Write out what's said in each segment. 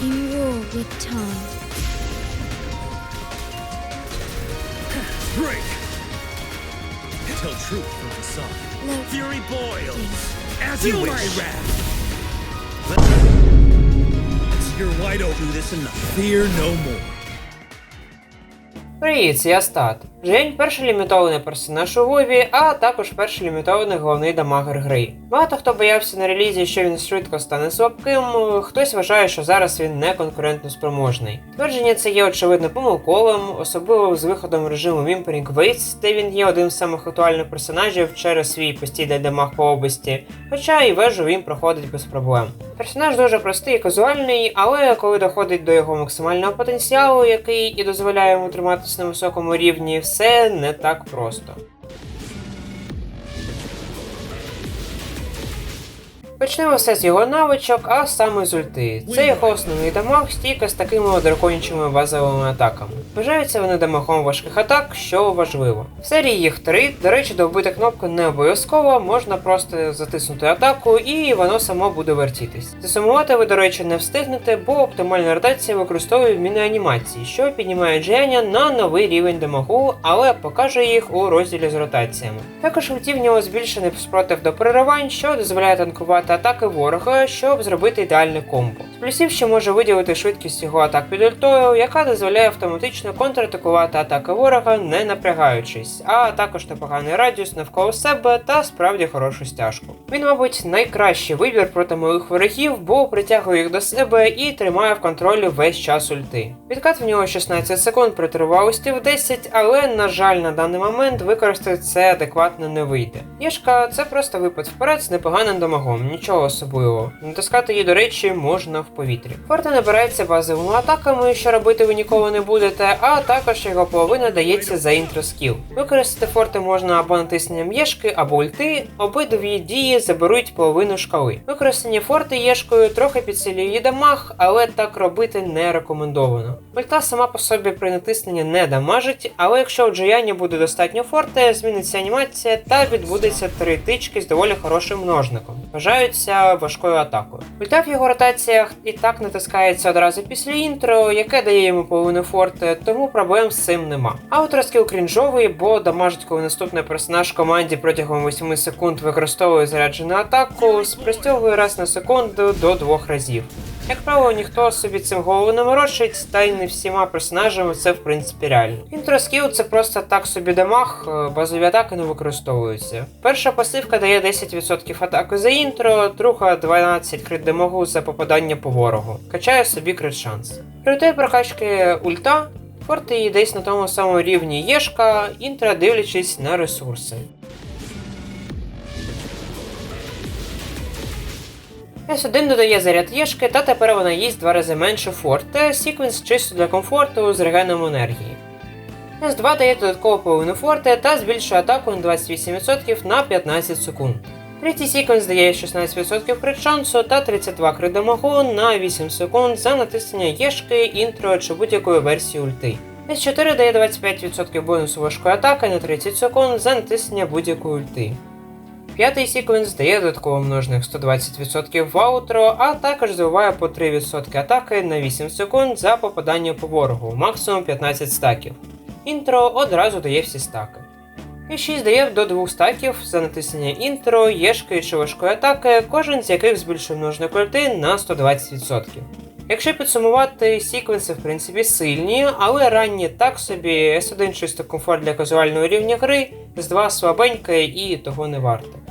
in war with time. Break! Tell truth from facade. Low Fury boils! As Feel you my wish! wrath. You're wide open. Do this enough. Fear no more. Привіт, це я Стат. Жень перший лімітований персонаж у Вові, а також перший лімітований головний дамагер гри. Багато хто боявся на релізі, що він швидко стане слабким, хтось вважає, що зараз він не конкурентно спроможний. Твердження це є очевидно помилковим, особливо з виходом режиму Whimpering Waits, де він є одним з самих актуальних персонажів через свій постійний дамаг по області, хоча і вежу він проходить без проблем. Персонаж дуже простий і казуальний, але коли доходить до його максимального потенціалу, який і дозволяє йому триматися на високому рівні, все не так просто. Почнемо все з його навичок, а саме з ульти. Це його основний дамаг, стійка з такими драконячими базовими атаками. Вважаються вони дамагом важких атак, що важливо. В серії їх три, до речі, довбити кнопку не обов'язково, можна просто затиснути атаку і воно само буде вертітись. Засумувати ви, до речі, не встигнете, бо оптимальна ротація використовує міні-анімації, що піднімає джеяння на новий рівень дамагу, але покаже їх у розділі з ротаціями. Також ульті в нього збільшений спротив до переривань, що дозволяє танкувати атаки ворога, щоб зробити ідеальне комбо. З плюсів ще може виділити швидкість його атак під ультою, яка дозволяє автоматично контратакувати атаки ворога, не напрягаючись, а також непоганий радіус навколо себе та справді хорошу стяжку. Він, мабуть, найкращий вибір проти моїх ворогів, бо притягує їх до себе і тримає в контролі весь час ульти. Відкат в нього 16 секунд при тривалості в 10, але, на жаль, на даний момент використати це адекватно не вийде. Єшка це просто випад вперед з непоганим дамагом, нічого особливого. Натискати її, до речі, можна в повітрі. Форта набирається базовими атаками, що робити ви ніколи не будете, а також його половина дається за інтроскіл. Використати форти можна або натисненням єшки, або ульти. Обидві дії заберуть половину шкали. Використання форти єшкою трохи підсилює її дамаг, але так робити не рекомендовано. Ульта сама по собі при натисненні не дамажить, але якщо у Джояні буде достатньо форти, зміниться анімація та відбудеться три тички з доволі хорошим множником. Вважаються важкою атакою. Ульта в його ротаціях і так натискається одразу після інтро, яке дає йому половину форти, тому проблем з цим нема. Аутроскіл крінжовий, бо дамажить, коли наступний персонаж команді протягом 8 секунд використовує заряджену атаку, спростьовує раз на секунду до двох разів. Як правило, ніхто собі цим голову не морочить, та й не всіма персонажами це в принципі реально. Інтроскіл це просто так собі дамаг, е, базові атаки не використовуються. Перша пасивка дає 10% атаки за інтро, друга 12 крит дамагу за попадання по ворогу. Качає собі крит шанс. Пріоритет прокачки ульта, форти її десь на тому самому рівні єшка, інтро дивлячись на ресурси. С1 додає заряд єшки, та тепер вона їсть два рази менше форте, секвенс чисто для комфорту з регеном енергії. С2 дає додаткову половину форте та збільшує атаку на 28% на 15 секунд. Третій секвенс дає 16% крит шансу та 32 крит дамагу на 8 секунд за натиснення єшки, інтро чи будь-якої версії ульти. С4 дає 25% бонусу важкої атаки на 30 секунд за натиснення будь-якої ульти. П'ятий секвенс дає додатково множник 120% в аутро, а також забиває по 3% атаки на 8 секунд за попадання по ворогу, максимум 15 стаків. Інтро одразу дає всі стаки. І 6 дає до 2 стаків за натиснення інтро, єшки чи важкої атаки, кожен з яких збільшує множник ульти на 120%. Якщо підсумувати, секвенси в принципі сильні, але ранні так собі, S1 чисто комфорт для казуального рівня гри, S2 слабеньке і того не варте.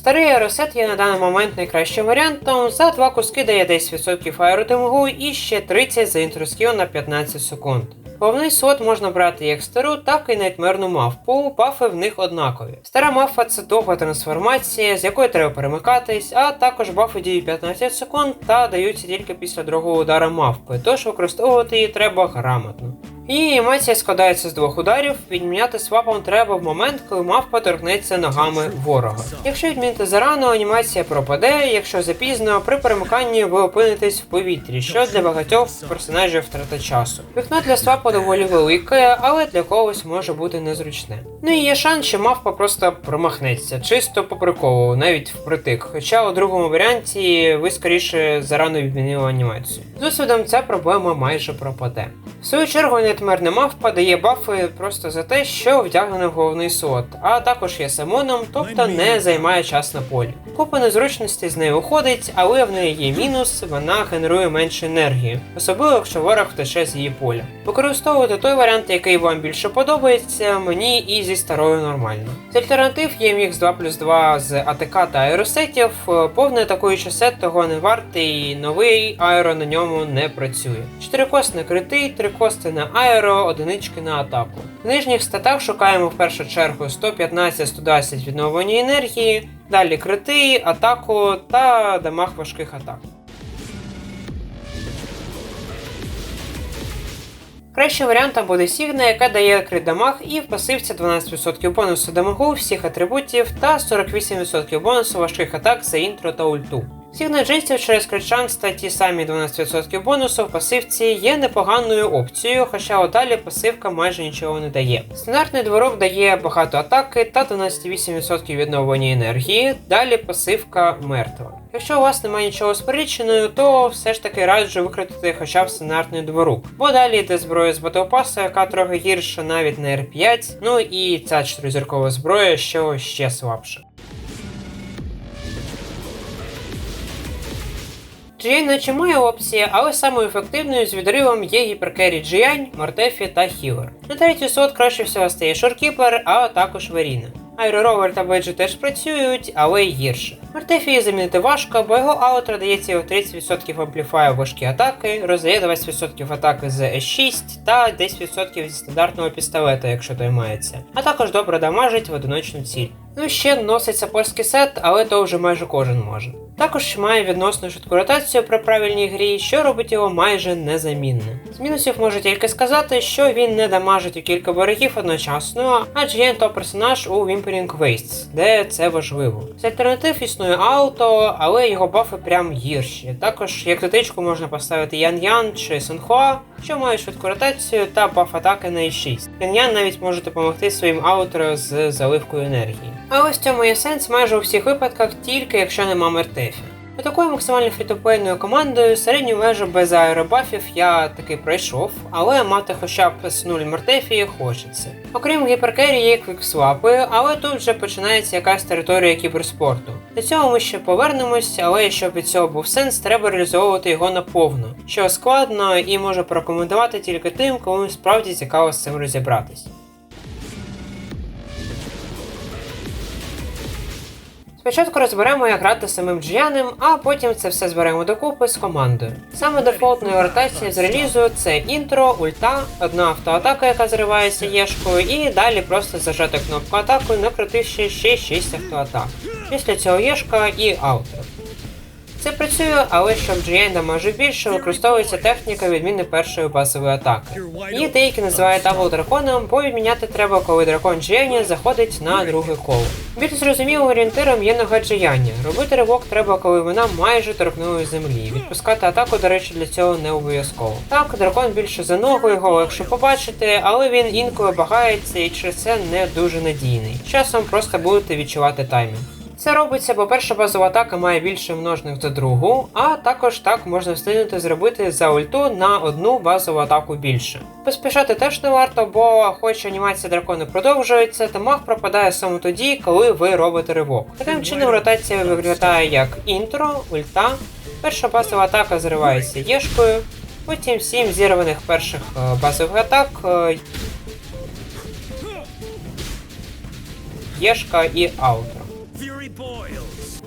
Старий аеросет є на даний момент найкращим варіантом. За два куски дає 10% аеротимгу і ще 30 за інтроскіл на 15 секунд. Головний слот можна брати як стару, так і найтмерну мавпу, бафи в них однакові. Стара мавпа це довга трансформація, з якою треба перемикатись, а також бафи діють 15 секунд та даються тільки після другого удара мавпи, тож використовувати її треба грамотно. Її анімація складається з двох ударів. Відміняти свапом треба в момент, коли мавпа торкнеться ногами ворога. Якщо відмінити зарано, анімація пропаде. Якщо запізно, при перемиканні ви опинитесь в повітрі, що для багатьох персонажів втрата часу. Вікно для свапу доволі велике, але для когось може бути незручне. Ну і є шанс, що мавпа просто промахнеться, чисто по приколу, навіть впритик. Хоча у другому варіанті ви скоріше зарано відмінили анімацію. З досвідом ця проблема майже пропаде. В свою чергу нетмерна мавпа дає бафи просто за те, що вдягнена в головний слот, а також є самоном, тобто не займає час на полі. Купа незручностей з нею уходить, але в неї є мінус, вона генерує менше енергії, особливо якщо ворог втече з її поля. Використовувати той варіант, який вам більше подобається, мені і зі старою нормально. З альтернатив є мікс 2 плюс 2 з АТК та аеросетів, повний атакуючий сет того не вартий, новий аеро на ньому не працює. Чотирикост на крити, три кости на аеро, одинички на атаку. В нижніх статах шукаємо в першу чергу 115-120 відновлення енергії, далі крити, атаку та дамаг важких атак. Кращим варіантом буде Сігна, яка дає крит дамаг і в пасивці 12% бонусу дамагу всіх атрибутів та 48% бонусу важких атак за інтро та ульту. Сігна джинсів через критшанс та ті самі 12% бонусу в пасивці є непоганою опцією, хоча далі пасивка майже нічого не дає. Стандартний дворок дає багато атаки та 12,8% відновлення енергії, далі пасивка мертва. Якщо у вас немає нічого з то все ж таки раджу викрутити хоча б стандартний дворук. Бо далі йде зброя з батлпасу, яка трохи гірша навіть на R5, ну і ця чотиризіркова зброя, що ще слабша. GI наче має опції, але самою ефективною з відривом є гіперкері Джіянь, Мортефі та Хілер. На третій сот краще всього стає Шоркіпер, а також Веріна. Айроровер та Беджі теж працюють, але й гірше. Мартефії замінити важко, бо його аутро дається його 30% ампліфаю важкі атаки, роздає 20% атаки з S6 та 10% зі стандартного пістолета, якщо той мається, а також добре дамажить в одиночну ціль. Ну ще носиться польський сет, але то вже майже кожен може. Також має відносно швидку ротацію при правильній грі, що робить його майже незамінним. З мінусів можу тільки сказати, що він не дамажить у кілька ворогів одночасно, адже є топ персонаж у Whimpering Wastes, де це важливо. З альтернатив існує ауто, але його бафи прям гірші. Також як дотичку можна поставити Ян Ян чи Сенхуа, що мають швидку ротацію та баф атаки на E6. Ян Ян навіть може допомогти своїм аутро з заливкою енергії. Але в цьому є сенс майже у всіх випадках, тільки якщо нема мертефі. Такою максимально фрітоплейною командою середню межу без аеробафів я таки пройшов, але мати хоча б з нуль мертефії хочеться. Окрім гіперкері є квіксвапи, але тут вже починається якась територія кіберспорту. До цього ми ще повернемось, але щоб від цього був сенс, треба реалізовувати його наповну, що складно і можу порекомендувати тільки тим, кому справді цікаво з цим розібратись. Спочатку розберемо, як грати самим джиянем, а потім це все зберемо докупи з командою. Саме дефолтною ротацією з релізу це інтро, ульта, одна автоатака, яка зривається єшкою, і далі просто зажати кнопку атаку, накрутивши ще 6 автоатак. Після цього єшка і аутро. Це працює, але щоб GN дамажив більше, використовується техніка відміни першої базової атаки. Її деякі називають дабл драконом, бо відміняти треба, коли дракон GN заходить на друге коло. Більш зрозумілим орієнтиром є нога Джияння. Робити ривок треба, коли вона майже торкнула землі. Відпускати атаку, до речі, для цього не обов'язково. Так, дракон більше за ногу, його легше побачити, але він інколи багається і через це не дуже надійний. Часом просто будете відчувати таймінг. Це робиться, бо перша базова атака має більше множних за другу, а також так можна встигнути зробити за ульту на одну базову атаку більше. Поспішати теж не варто, бо хоч анімація дракону продовжується, дамаг пропадає саме тоді, коли ви робите ривок. Таким чином ротація виглядає як інтро, ульта, перша базова атака зривається єшкою, потім 7 зірваних перших е, базових атак. е, Єшка і аутро.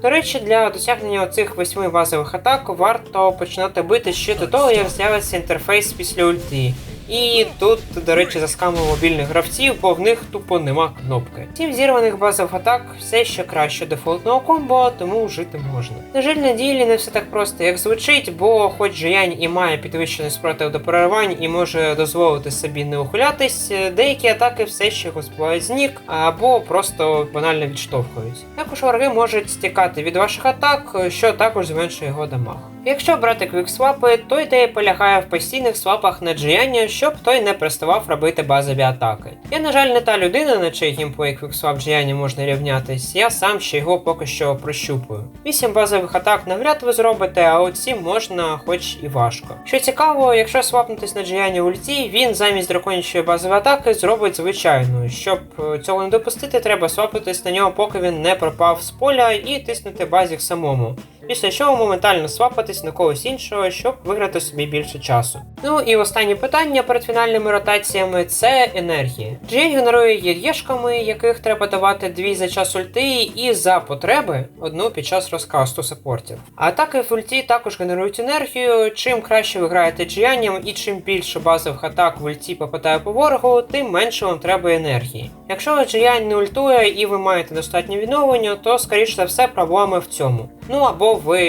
До речі, для досягнення оцих восьми базових атак варто починати бити ще до того, як з'явиться інтерфейс після ульти. І тут, до речі, заскамив мобільних гравців, бо в них тупо нема кнопки. Сім зірваних базових атак все ще краще дефолтного комбо, тому жити можна. На жаль, на ділі не все так просто, як звучить, бо хоч Жиянь і має підвищений спротив до переривань і може дозволити собі не ухилятись, деякі атаки все ще його ніг або просто банально відштовхують. Також вороги можуть стікати від ваших атак, що також зменшує його дамаг. Якщо брати квіксвапи, то ідея полягає в постійних свапах на джияння, щоб той не приставав робити базові атаки. Я, на жаль, не та людина, на чий геймплей квіксвап джияння можна рівнятись, я сам ще його поки що прощупую. Вісім базових атак навряд ви зробите, а от сім можна, хоч і важко. Що цікаво, якщо свапнутись на джияння ульті, він замість драконячої базової атаки зробить звичайну. Щоб е, цього не допустити, треба свапнутись на нього, поки він не пропав з поля, і тиснути базік самому після чого моментально свапатись на когось іншого, щоб виграти собі більше часу. Ну і останнє питання перед фінальними ротаціями це енергія. Джейн генерує єшками, яких треба давати дві за час ульти, і за потреби одну під час розкасту саппортів. Атаки в ульті також генерують енергію. Чим краще ви граєте джіянням і чим більше базових атак в ульті попадає по ворогу, тим менше вам треба енергії. Якщо джіянь не ультує і ви маєте достатньо відновлення, то скоріш за все проблеми в цьому. Ну або ви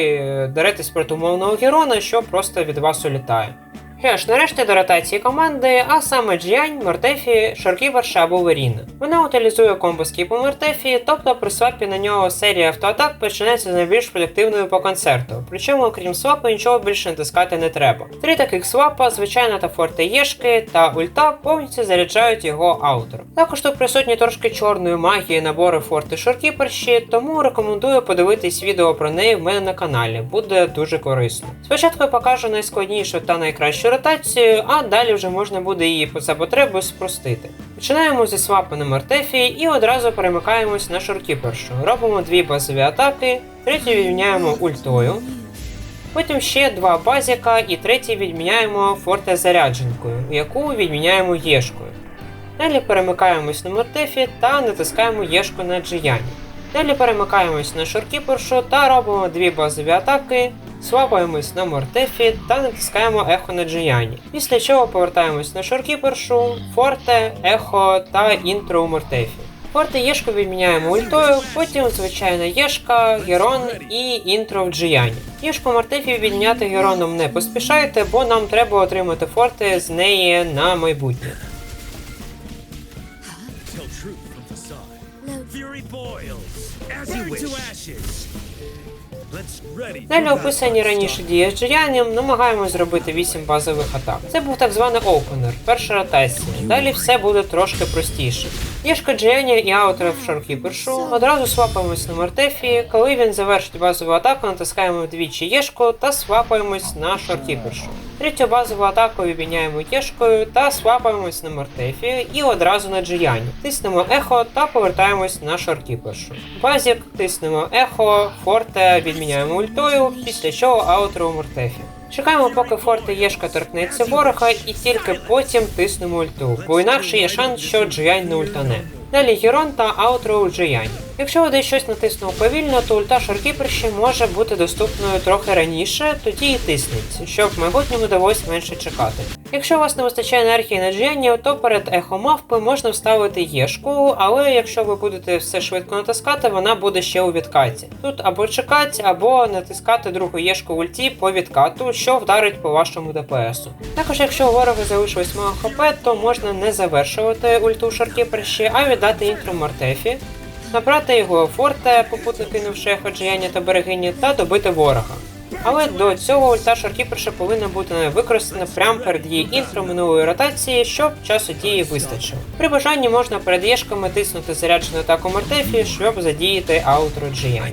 деретесь проти умовного Герона, що просто від вас улітає. Що ж, нарешті до ротації команди, а саме Джіань, Мортефі, Шарківерша або Веріна. Вона утилізує комбо скіпу Мортефі, тобто при свапі на нього серія автоатак починається з найбільш продуктивною по концерту. Причому, крім свапу, нічого більше натискати не треба. Три таких свапа, звичайно, та форте Єшки та ульта повністю заряджають його аутор. Також тут присутні трошки чорної магії набори форти Шаркіперші, тому рекомендую подивитись відео про неї в мене на каналі, буде дуже корисно. Спочатку я покажу найскладнішу та найкращу ротацію, а далі вже можна буде її за потребу спростити. Починаємо зі свапу на Мартефі і одразу перемикаємось на шоркіпершу. Робимо дві базові атаки, третю відміняємо ультою. Потім ще два базіка і третій відміняємо форте зарядженкою, яку відміняємо єшкою. Далі перемикаємось на Мартефі та натискаємо єшку на джияні. Далі перемикаємось на шоркіпершу та робимо дві базові атаки, свапаємось на Мортефі та натискаємо ехо на джияні. Після чого повертаємось на шоркіпершу, форте, ехо та інтро у Мортефі. Форте Єшку відміняємо ультою, потім звичайна Єшка, Герон і інтро в Джияні. Єшку Мартефі відміняти Героном не поспішайте, бо нам треба отримати форти з неї на майбутнє. Fury boils. As you wish. Далі описані раніше дії з Джиянням, намагаємось зробити 8 базових атак. Це був так званий опенер, перша ротація. Далі все буде трошки простіше. Єшка Джияння і аутер в шаркіпершу. Одразу свапаємось на Мартефі. Коли він завершить базову атаку, натискаємо вдвічі Єшку та свапаємось на шаркіпершу. Третю базову атаку відміняємо Єшкою та свапаємось на Мартефі і одразу на Джияні. Тиснемо ехо та повертаємось на шаркіпершу. Базік, тиснемо ехо, форте відміняємо ультою, після чого аутро у Мортефі. Чекаємо, поки форте Єшка торкнеться ворога, і тільки потім тиснемо ульту, бо інакше є шанс, що Джиянь не ультане. Далі Гірон та аутро у Джияні. Якщо десь щось натиснув повільно, то ульта шаркіперші може бути доступною трохи раніше, тоді і тисніть, щоб в майбутньому довелось менше чекати. Якщо у вас не вистачає енергії на джияння, то перед ехо мавпи можна вставити єшку, але якщо ви будете все швидко натискати, вона буде ще у відкаті. Тут або чекати, або натискати другу єшку ульті по відкату, що вдарить по вашому ДПСу. Також, якщо у ворога залишилось мало хп, то можна не завершувати ульту шаркіперші, а віддати інтро Мартефі, набрати його форте, попутники кинувши ехо джияння та берегині, та добити ворога. Але до цього ульта шаркіперша повинна бути використана прямо перед її інтро минулої ротації, щоб часу дії вистачило. При бажанні можна перед єшками тиснути заряджену атаку Мартефі, щоб задіяти аутро Джіянь.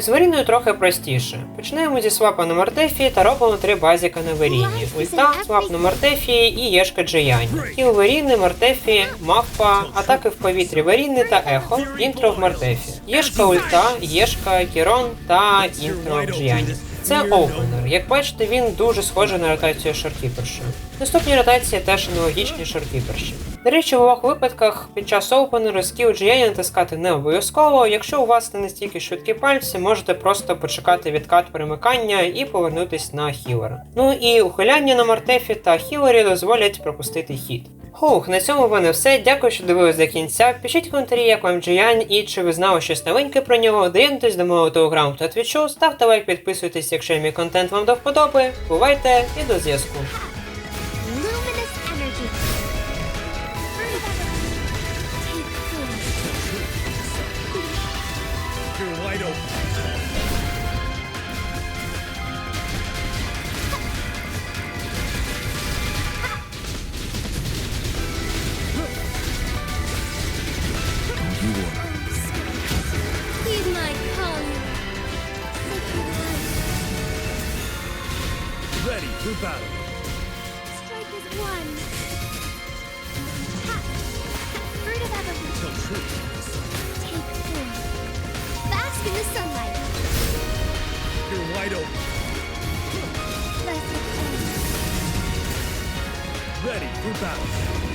З Веріною трохи простіше. Починаємо зі свапа на Мартефі та робимо три базіка на Веріні. Ульта, свап на Мартефі і Єшка Джиянь. І у Веріни, Мартефі, Мавпа, атаки в повітрі Веріни та Ехо, інтро в Мартефі. Єшка ульта, Єшка, Кірон та інтро в Джияні. Це опенер. Як бачите, він дуже схожий на ротацію шаркіперші. Наступні ротації теж аналогічні шаркіперші. До речі, в обох випадках під час опенеру скіл GA натискати не обов'язково. Якщо у вас не настільки швидкі пальці, можете просто почекати відкат перемикання і повернутись на хілера. Ну і ухиляння на мартефі та хілері дозволять пропустити хід. Хух, на цьому в мене все. Дякую, що дивились до кінця. Пишіть в коментарі, як вам Джиян і чи ви знали щось новеньке про нього. Доєднуйтесь до мого телеграму та твічу, ставте лайк, підписуйтесь, якщо мій контент вам до вподоби. Бувайте і до зв'язку. You're wide open. Good battle.